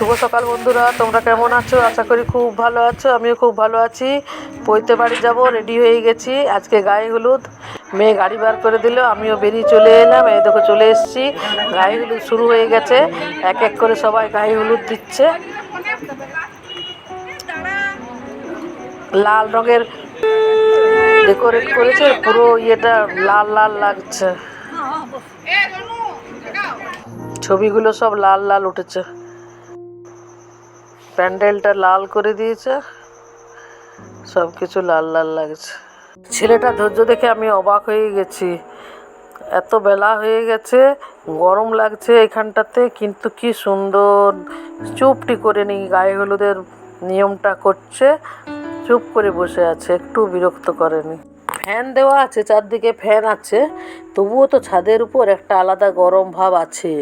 শুভ সকাল বন্ধুরা, তোমরা কেমন আছো? আশা করি খুব ভালো আছো, আমিও খুব ভালো আছি। পৈতে বাড়ি যাব রেডি হয়ে গেছি। আজকে গায়ে হলুদ, মেয়ে গাড়ি বার করে দিল, আমিও বেরিয়ে চলে এলাম। এই দেখো চলে এসেছি। গায়ে হলুদ শুরু হয়ে গেছে। এক এক করে সবাই গায়ে হলুদ দিচ্ছে। লাল রঙের ডেকোরেট করেছে, পুরো ইয়েটা লাল লাল লাগছে। ছবিগুলো সব লাল লাল উঠেছে। প্যান্ডেলটা লাল করে দিয়েছে। সব কিছু লাল লাল লাগছে। ছেলেটা ধৈর্য দেখে আমি অবাক হয়ে গেছি। এত বেলা হয়ে গেছে, গরম লাগছে এখানটাতে, কিন্তু কি সুন্দর। চুপটি করে নি গায়ে হলুদের নিয়মটা করছে। চুপ করে বসে আছে, একটু বিরক্ত করেনি। ফ্যান দেওয়া আছে, চারদিকে ফ্যান আছে, তবুও তো ছাদের উপর একটা আলাদা গরম ভাব আছে।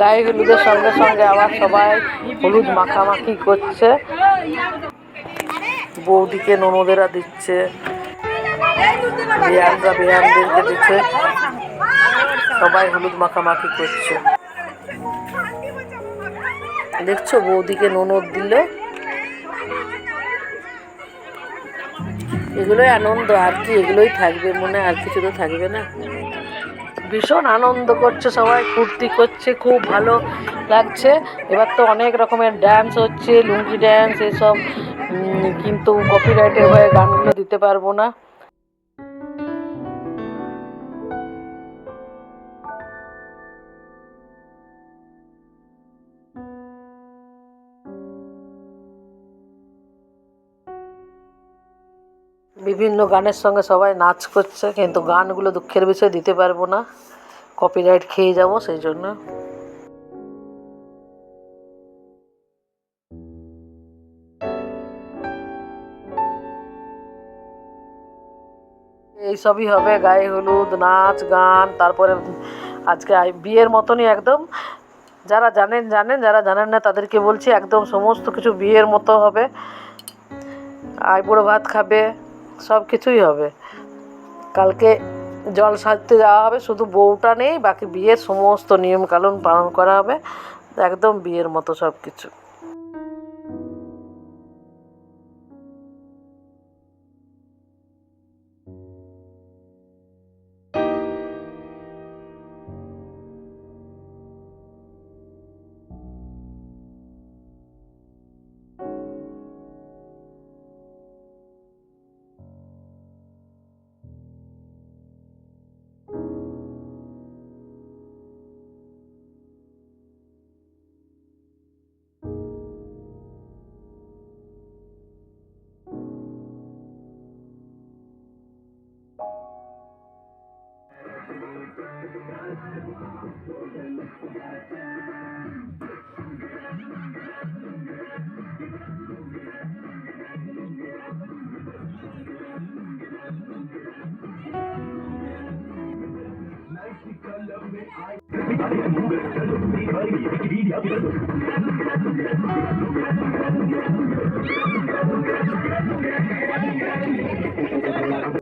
গায়ে হলুদের সঙ্গে সঙ্গে আবার সবাই হলুদ মাখামাখি করছে। বৌদিকে ননদেরা দিচ্ছে। বিয়ানরা বিয়ানদেরকে দিচ্ছে। সবাই হলুদ মাখামাখি করছে। দেখছ, বৌদিকে ননদ দিল? এগুলোই আনন্দ, আর কি এগুলোই থাকবে মনে, আর কিছু তো থাকবে না। ভীষণ আনন্দ করছে সবাই, ফুর্তি করছে, খুব ভালো লাগছে। এবার তো অনেক রকমের ড্যান্স হচ্ছে, লুঙ্গি ড্যান্স এসব কিন্তু কপিরাইটের হয়ে গানগুলো দিতে পারব না। বিভিন্ন গানের সঙ্গে সবাই নাচ করছে, কিন্তু গানগুলো দুঃখের বিষয়, দিতে পারব না। কপিরাইট খেয়ে যাব সেই জন্য। এইসবই হবে, গায়ে হলুদ, নাচ, গান, তারপরে আজকে বিয়ের মতনই একদম। যারা জানেন জানেন, যারা জানেন না, তাদেরকে বলছি একদম সমস্ত কিছু বিয়ের মতো হবে। আইবুড়ো ভাত খাবে। সব কিছুই হবে। কালকে জল সাজতে যাওয়া হবে, শুধু বউটা নেই, বাকি বিয়ের সমস্ত নিয়ম কানুন পালন করা হবে। একদম বিয়ের মতো সব কিছু পড়েছিলাম ওই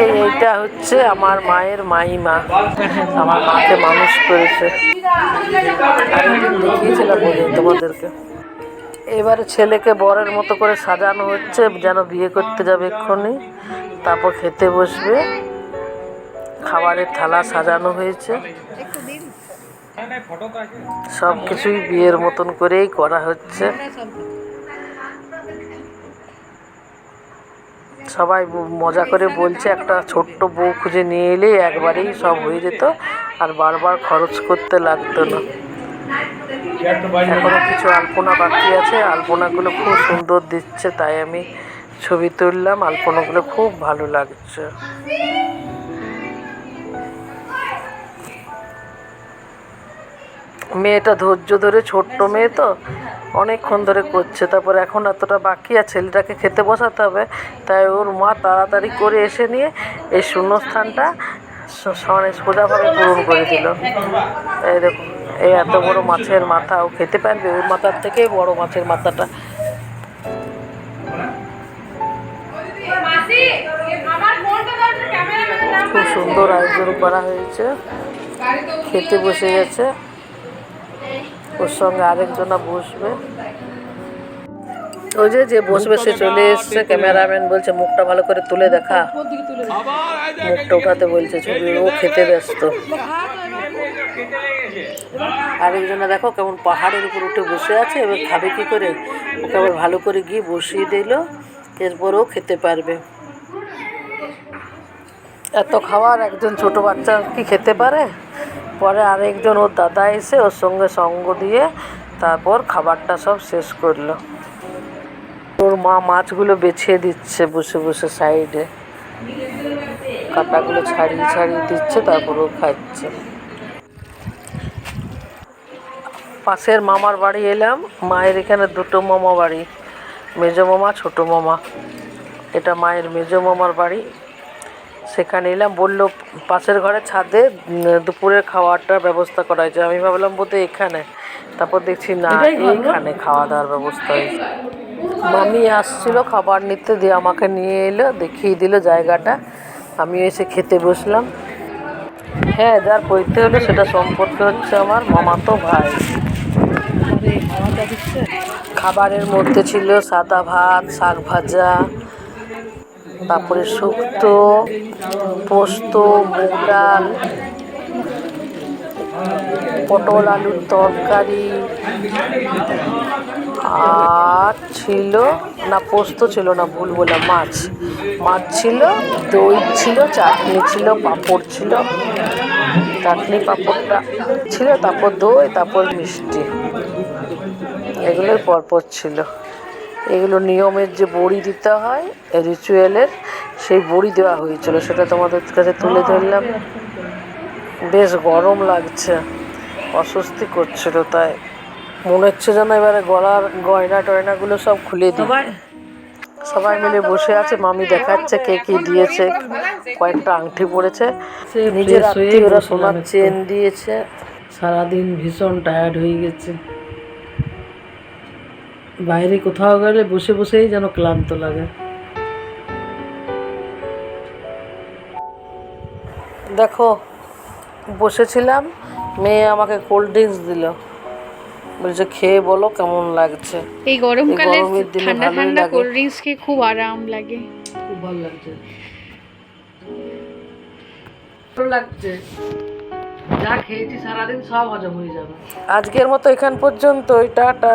এইটা হচ্ছে আমার মায়ের মাইমা। আমার মাকে মানুষ করেছে। আরেকদিন দেখিয়েছিলাম বলে তোমাদেরকে? এবারে ছেলেকে বরের মতো করে সাজানো হচ্ছে, যেন বিয়ে করতে যাবে এক্ষুনি। তারপর খেতে বসবে। খাবারের থালা সাজানো হয়েছে। সব কিছুই বিয়ের মতন করেই করা হচ্ছে। সবাই মজা করে বলছে, একটা ছোট্ট বউ খুঁজে নিয়ে এলে একবারেই সব হয়ে যেত, আর বারবার খরচ করতে লাগতো না। এখনও কিছু আলপনা বাকি আছে। আলপনাগুলো খুব সুন্দর দিচ্ছে তাই আমি ছবি তুললাম। আলপনাগুলো খুব ভালো লাগছে। মেয়েটা ধৈর্য ধরে ছোট্ট মেয়ে তো অনেকক্ষণ ধরে করছে। তারপর এখন এতটা বাকি আর ছেলেটাকে খেতে বসাতে হবে। তাই ওর মা তাড়াতাড়ি করে এসে নিয়ে এই শূন্যস্থানটা মানে সোজাভাবে পূরণ করে দিল। এই দেখুন এই এত বড় মাছের মাথা, ও খেতে পারবে ওই মাথার থেকেই বড় মাছের মাথাটা। খুব সুন্দর আয়োজন করা হয়েছে। খেতে বসে গেছে। ওর সঙ্গে আরেকজনা বসবে। ওই যে যে বসবে, সে চলে এসছে। ক্যামেরাম্যান বলছে, মুখটা ভালো করে তুলে দেখা। মুখটা উঠাতে বলছে, ছবি। ও খেতে ব্যস্ত। আরেকজনা দেখো কেমন পাহাড়ের উপর উঠে বসে আছে, এবার খাবে কি করে? ওকে আবার ভালো করে গিয়ে বসিয়ে দিল এরপরেও খেতে পারবে। এত খাওয়ার একজন ছোট বাচ্চা কি খেতে পারে? পরে আরেকজন ওর দাদা এসে ওর সঙ্গে সঙ্গ দিয়ে তারপর খাবারটা সব শেষ করল। ওর মা মাছগুলো বেছিয়ে দিচ্ছে বসে বসে সাইডে কাঁটাগুলো ছাড়িয়ে ছাড়িয়ে দিচ্ছে, তারপর ও খাচ্ছে। পাশের মামার বাড়ি এলাম মায়ের এখানে দুটো মামা বাড়ি মেজো মামা ছোটো মামা। এটা মায়ের মেজো মামার বাড়ি। সেখানে এলাম বলল পাশের ঘরে ছাদে দুপুরের খাওয়াটার ব্যবস্থা করা হয়েছে। আমি ভাবলাম বোধহয় এখানে। তারপর দেখছি না এইখানে খাওয়া দাওয়ার ব্যবস্থা হয়েছে। মামি আসছিল খাবার নিতে দিয়ে আমাকে নিয়ে এলো দেখিয়ে দিল জায়গাটা। আমি এসে খেতে বসলাম। হ্যাঁ যার পৈতে হলো সেটা সম্পর্কে হচ্ছে আমার মামাতো ভাই। খাবারের মধ্যে ছিল সাদা ভাত, শাক ভাজা, তারপরে শুক্তো, পোস্ত, মুগ ডাল, পটল আলুর তরকারি, আর ছিল না পোস্ত ছিল না ভুল বললাম, মাছ। মাছ ছিল, দই ছিল, চাটনি ছিল, পাঁপড় ছিল। চাটনি, পাঁপড়টা ছিল, তারপর দই, তারপর মিষ্টি। এগুলোই পরপর ছিল। এগুলো নিয়মের যে বড়ি দিতে হয় রিচুয়ালের সেই বড়ি দেওয়া হয়েছিল। সেটা তোমাদের কাছে তুলে ধরলাম। বেশ গরম লাগছে। অস্বস্তি করছিল তাই মনে হচ্ছে যেন এবারে গলার গয়না টয়নাগুলো সব খুলে দিই। সবাই মিলে বসে আছে মামি দেখাচ্ছে কে কি দিয়েছে কয়েকটা আংটি পড়েছে। নিজের আত্মীয়রা সোনার চেন দিয়েছে। সারাদিন ভীষণ টায়ার্ড হয়ে গেছে। বাইরে কোথাও গেলে বসে বসেই যেন ক্লান্ত লাগে। দেখো বসেছিলাম মেয়ে আমাকে কোল্ড ড্রিঙ্কস দিল। বলছে খেয়ে বলো কেমন লাগছে? এই গরমকালে ঠান্ডা ঠান্ডা কোল্ড ড্রিঙ্কস খেয়ে খুব আরাম লাগে। খুব ভালো লাগছে। ভালো লাগছে। যা খেয়েছি সারাদিন সব হজম হয়ে যাবে। আজকের মতো এখান পর্যন্ত টাটা।